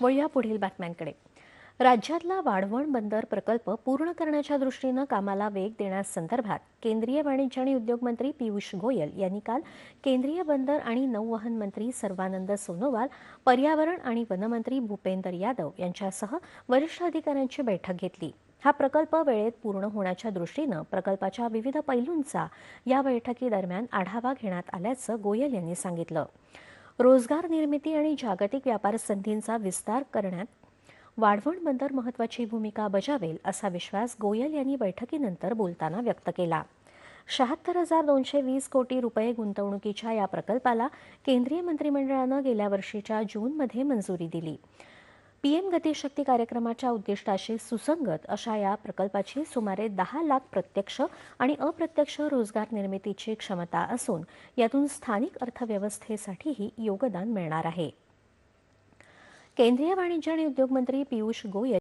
वळूया पुढील बातम्यांकडे. राज्यातला वाढवण बंदर प्रकल्प पूर्ण करण्याच्या दृष्टीनं कामाला वेग देण्यासंदर्भात केंद्रीय वाणिज्य आणि उद्योग मंत्री पियुष गोयल यांनी काल केंद्रीय बंदर आणि नौवहन मंत्री सर्वानंद सोनोवाल पर्यावरण आणि वनमंत्री भूपेंदर यादव यांच्यासह वरिष्ठ अधिकाऱ्यांची बैठक घेतली. हा प्रकल्प वेळेत पूर्ण होण्याच्या दृष्टीनं प्रकल्पाच्या विविध पैलूंचा या बैठकीदरम्यान आढावा घेण्यात आल्याचं गोयल यांनी सांगितलं. रोजगार निर्मिती आणि जागतिक व्यापार संधींचा विस्तार करण्यात वाढवण बंदर महत्वाची भूमिका बजावेल असा विश्वास गोयल यांनी बैठकीनंतर बोलताना व्यक्त केला. शहात्तर हजार दोनशे वीस कोटी रुपये गुंतवणुकीच्या या प्रकल्पाला केंद्रीय मंत्रिमंडळानं गेल्या वर्षीच्या जूनमध्ये मंजुरी दिली. पीएम गतिशक्ती कार्यक्रमाच्या उद्दिष्टाशी सुसंगत अशा या प्रकल्पाची सुमारे दहा लाख प्रत्यक्ष आणि अप्रत्यक्ष रोजगार निर्मितीची क्षमता असून यातून स्थानिक अर्थव्यवस्थेसाठीही योगदान मिळणार आहे. केंद्रीय वाणिज्य आणि उद्योग मंत्री पियुष गोयल